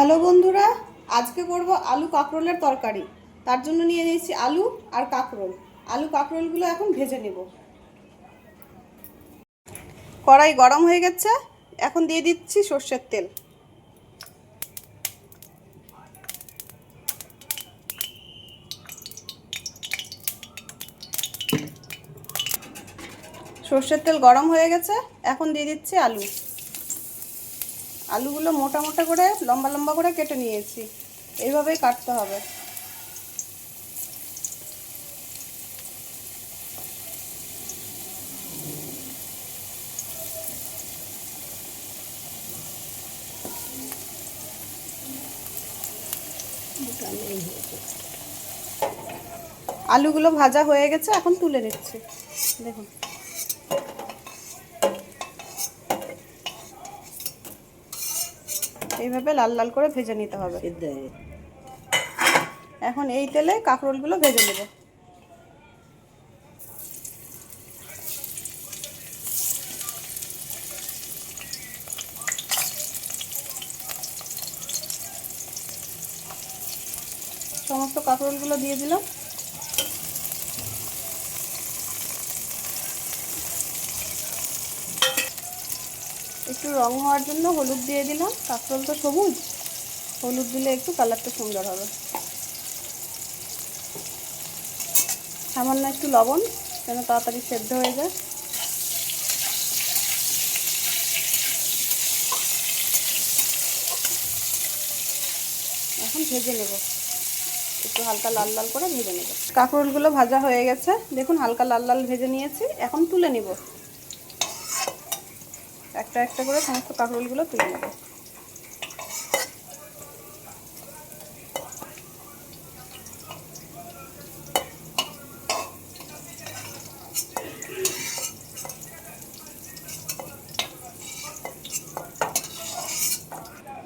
Hello বন্ধুরা, আজকে করব আলু কাঁকরোলের তরকারি। তার জন্য নিয়ে নিয়েছি আলু আর কাঁকরোল। আলু কাঁকরোলগুলো এখন ভেজে নেব। কড়াই গরম হয়ে গেছে, এখন দিয়ে দিচ্ছি সর্ষের তেল। সর্ষের তেল গরম হয়ে গেছে, এখন দিয়ে দিচ্ছি আলু। আলুগুলো মোটা মোটা করে, লম্বা লম্বা করে কেটে নিয়েছি। এইভাবেই কাটতে হবে। আলুগুলো ভাজা হয়ে গেছে, এখন তুলে নিচ্ছি। দেখুন। এইভাবে লাল লাল করে ভেজে নিতে হবে। এখন এই তেলে কাঁকরোলগুলো ভেজে নেব। সমস্ত কাঁকরোলগুলো দিয়ে দিলাম। একটু রং হওয়ার জন্য হলুদ দিয়ে দিলাম, কাঁকরোল তো সবুজ। হলুদ দিলে একটু কালারটা সুন্দর হবে। সামান্য একটু লবণ, যেন তাড়াতাড়ি সেদ্ধ হয়ে যায়। এখন ভেজে নেব। একটু হালকা লাল লাল করে ভেজে নেব। কাঁকরোলগুলো ভাজা হয়ে গেছে। দেখুন, হালকা লাল লাল ভেজে নিয়েছি। এখন তুলে নিব। একটা একটা করে সমস্ত কাঁকরোলগুলো তুলে নেব।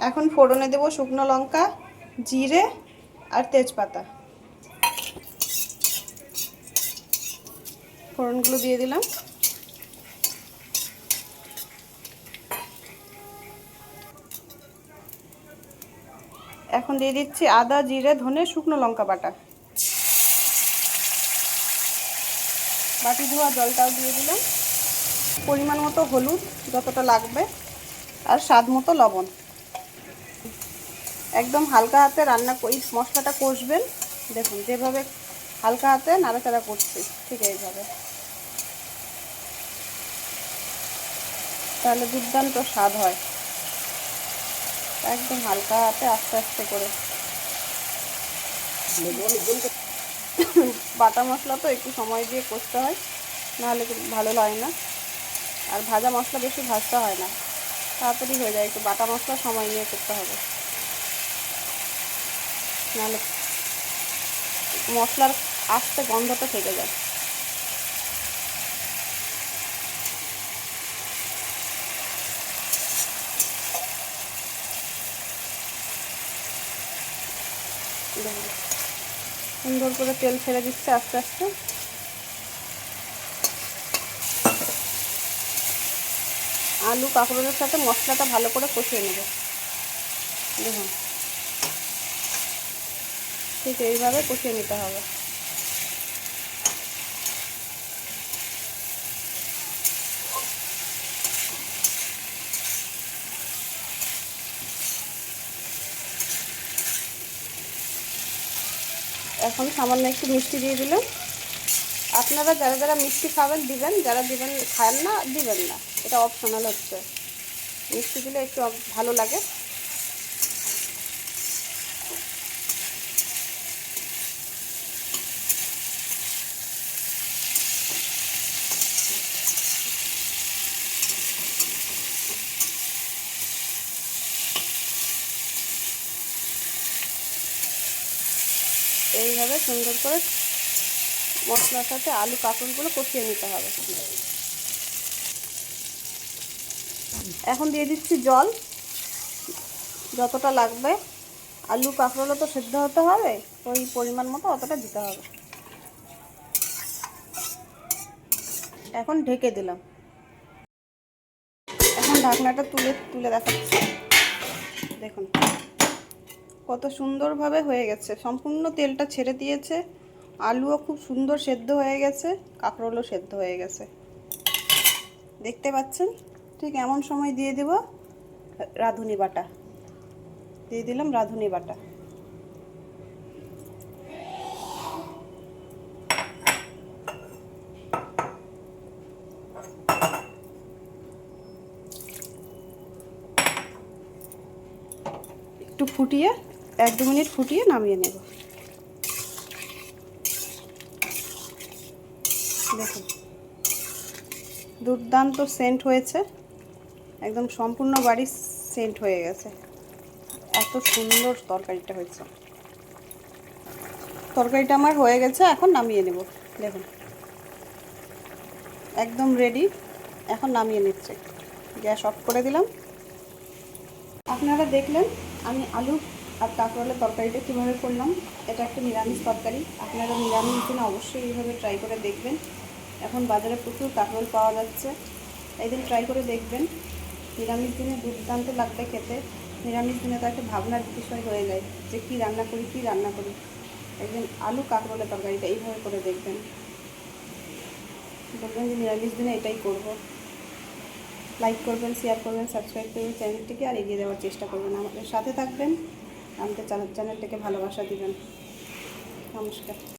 এখন ফোড়নে দেব শুকনো লঙ্কা, জিরে আর তেজপাতা। ফোড়নগুলো দিয়ে দিলাম। এখন দিয়ে দিচ্ছি আদা, জিরে, ধনে, শুকনো লঙ্কা বাটা। বাটি ধোয়া জলটাও দিয়ে দিলাম। পরিমাণ মতো হলুদ যতটা লাগবে আর স্বাদ মতো লবণ। একদম হালকা হাতে রান্না এই মশলাটা কষবেন। দেখুন যেভাবে হালকা হাতে নাড়াচাড়া করছি, ঠিক এইভাবে। তাহলে দুর্দান্ত স্বাদ হয়। একদম হালকা হাতে আস্তে আস্তে করে। বাটা মশলা তো একটু সময় দিয়ে কষতে হয়, নাহলে ভালো হয় না। আর ভাজা মশলা বেশি ভাজতে হয় না। তাড়াতাড়ি হয়ে যায়, একটু বাটা মশলা সময় নিয়ে করতে হবে। নাহলে মশলার আস্তে গন্ধটা থেকে যায়। সুন্দর করে তেল ছেড়ে দিচ্ছে আস্তে আস্তে। আলু কাঁকড়ের সাথে মশলাটা ভালো করে কষিয়ে নেব। দেখুন। ঠিক এইভাবে কষিয়ে নিতে হবে। এখন সামান্য একটু মিষ্টি দিয়ে দিলাম। আপনারা যারা যারা মিষ্টি খাবেন, দিবেন। যারা দিবেন, খান না, দিবেন না। এটা অপশনাল হচ্ছে। মিষ্টি দিলে একটু ভালো লাগে। এইভাবে সুন্দর করে মশলার সাথে আলু কাঁকড়গুলো কষিয়ে নিতে হবে। এখন দিয়ে দিচ্ছি জল। যতটা লাগবে। আলু কাঁকড়গুলো তো সেদ্ধ হতে হবে। ওই পরিমাণ মতো অতটা দিতে হবে। এখন ঢেকে দিলাম। এখন ঢাকনাটা তুলে তুলে দেখাচ্ছি। দেখুন। কত সুন্দরভাবে হয়ে গেছে। সম্পূর্ণ তেলটা ছেড়ে দিয়েছে। আলুও খুব সুন্দর সেদ্ধ হয়ে গেছে। কাঁকরোলও সেদ্ধ হয়ে গেছে। দেখতে পাচ্ছেন? ঠিক এমন সময় দিয়ে দেব রাঁধুনি বাটা। দিয়ে দিলাম রাঁধুনি বাটা। একটু ফুটিয়ে এক দু মিনিট ফুটিয়ে নামিয়ে নেব। দেখুন, দুর্দান্ত সেন্ট হয়েছে। একদম সম্পূর্ণ বাড়ি সেন্ট হয়ে গেছে। এত সুন্দর তরকারিটা হয়েছে। তরকারিটা আমার হয়ে গেছে, এখন নামিয়ে নেব। দেখুন, একদম রেডি এখন নামিয়ে নিচ্ছে। গ্যাস অফ করে দিলাম। আপনারা দেখলেন, আমি আলু আর কাঁকরোলের তরকারিটা কীভাবে করলাম, এটা একটা নিরামিষ তরকারি। আপনারা নিরামিষ দিনে অবশ্যই এইভাবে ট্রাই করে দেখবেন। এখন বাজারে প্রচুর কাঁকরোল পাওয়া যাচ্ছে। দিন ট্রাই করে দেখবেন। নিরামিষ দিনে দুর্দান্ত লাগবে খেতে। নিরামিষ দিনে তো একটা ভাবনার বিষয় হয়ে যায় যে কী রান্না করি, কী রান্না করি। একদিন আলু কাঁকরোলের তরকারিটা এইভাবে করে দেখবেন। বলবেন যে নিরামিষ দিনে এটাই করব। লাইক করবেন শেয়ার করবেন সাবস্ক্রাইব করবেন চ্যানেলটিকে আর এগিয়ে দেওয়ার চেষ্টা করবেন আমাদের। সাথে থাকবেন। আমাদের চ্যানেলটাকে ভালোবাসা দিবেন। নমস্কার।